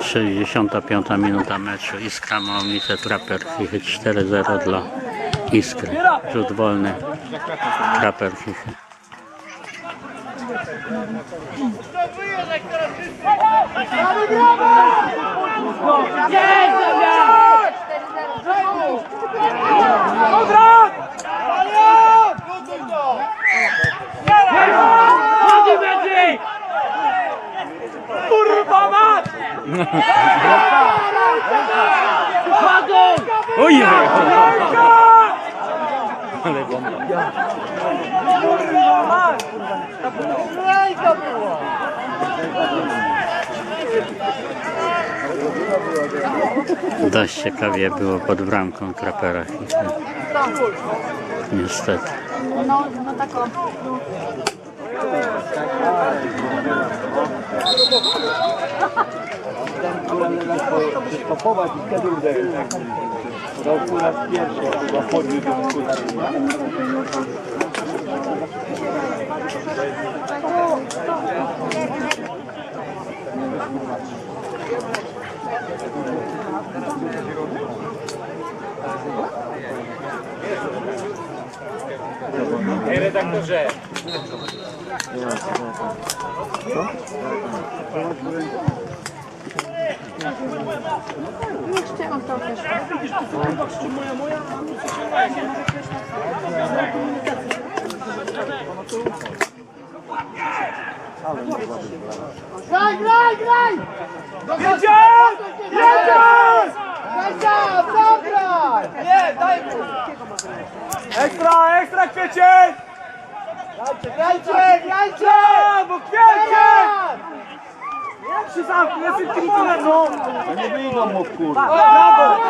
Sześćdziesiąta piąta minuta meczu. Iskra Małomice Traper Chichy 4-0 dla Iskry. Rzut wolny. Traper Chichy. Chodzi będzie! Kurwa Ojej! Kurwa mać! Dość ciekawie było pod bramką Trapera. Niestety. No, no tak o. stopować i wtedy uderzyć. To raz pierwszy chyba podniósł do dyskusji. Ej redaktorze! Nie trzymam to też. Graj, graj, graj! Jedzie! Ekstra, ekstra kwiecień! Grajcie, grajcie! Brawo, kwiecień! Jak się zamknie, jest tylko! No nie wyjdą mu kurwa. Brawo!